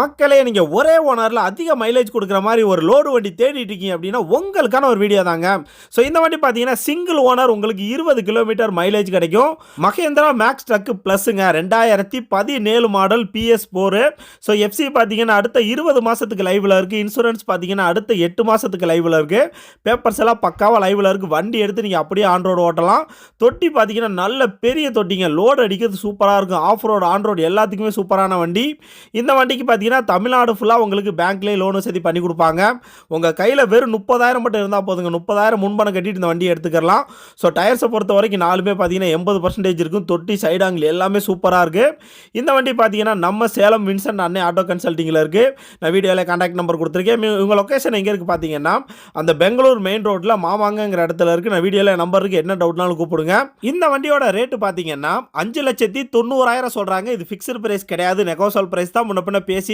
மக்களே நீங்கள் ஒரே ஓனரில் அதிக மைலேஜ் கொடுக்குற மாதிரி ஒரு லோடு வண்டி தேடிட்டு இருக்கீங்க அப்படின்னா உங்களுக்கான ஒரு வீடியோ தாங்க. ஸோ இந்த வண்டி பார்த்தீங்கன்னா சிங்கிள் ஓனர் உங்களுக்கு இருபது கிலோமீட்டர் மைலேஜ் கிடைக்கும். மகேந்திரா மேக்ஸ் ட்ரக்கு ப்ளஸ்ஸுங்க ரெண்டாயிரத்தி பதினேழு model BS four so FC பார்த்தீங்கன்னா அடுத்த இருபது மாதத்துக்கு லைவில் இருக்குது இன்சூரன்ஸ் பார்த்தீங்கன்னா அடுத்த எட்டு மாதத்துக்கு லைவில் இருக்குது பேப்பர்ஸ் எல்லாம் பக்காவாக லைவில் இருக்குது வண்டி எடுத்து நீங்கள் அப்படியே ஆன் ரோடு ஓட்டலாம். தொட்டி பார்த்தீங்கன்னா நல்ல பெரிய தொட்டிங்க. லோடு அடிக்கிறது சூப்பராக இருக்கும். ஆஃப் ரோடு ஆன் ரோடு எல்லாத்துக்குமே சூப்பரான வண்டி. இந்த வண்டிக்கு பார்த்தீங்கன்னா தமிழ்நாடு ஃபுல்லாக உங்களுக்கு பேங்க்லேயே லோன் வசதி பண்ணி கொடுப்பாங்க. உங்கள் கையில் வெறும் முப்பதாயிரம் மட்டும் இருந்தால் போதுங்க. முப்பதாயிரம் முன்பணம் கட்டிட்டு இந்த வண்டியை எடுத்துக்கலாம் ஸோ டயர்ஸை பொறுத்த வரைக்கும் நாலுமே பார்த்தீங்கன்னா எண்பது பர்சன்டேஜ் இருக்கும். தொட்டி சைடு ஆங்கிள் எல்லாமே சூப்பராக இருக்குது இந்த வண்டி பார்த்தீங்கன்னா நம்ம சேலம் வின்சென்ட் அன்னை ஆட்டோ கன்சல்ட்டிங்கில் இருக்குது நான் வீடியோவில் கான்டாக்ட் நம்பர் கொடுத்துருக்கேன். உங்கள் லொக்கேஷன் எங்கே இருக்குது பார்த்தீங்கன்னா அந்த பெங்களூர் மெயின் ரோட்டில் மாமாங்கங்கிற இடத்துல இருக்குது நான் வீடியோவில் நம்பர் இருக்குது என்ன டவுட்னாலும் கூப்பிடுங்க. இந்த வண்டியோட ரேட்டு பார்த்தீங்கன்னா அஞ்சு லட்சத்தி தொண்ணூறாயிரம் சொல்கிறாங்க இது ஃபிக்ஸ்டு பிரைஸ் கிடையாது. நெகோசல் பிரைஸ் தான். முன்ன பின்ன பேசி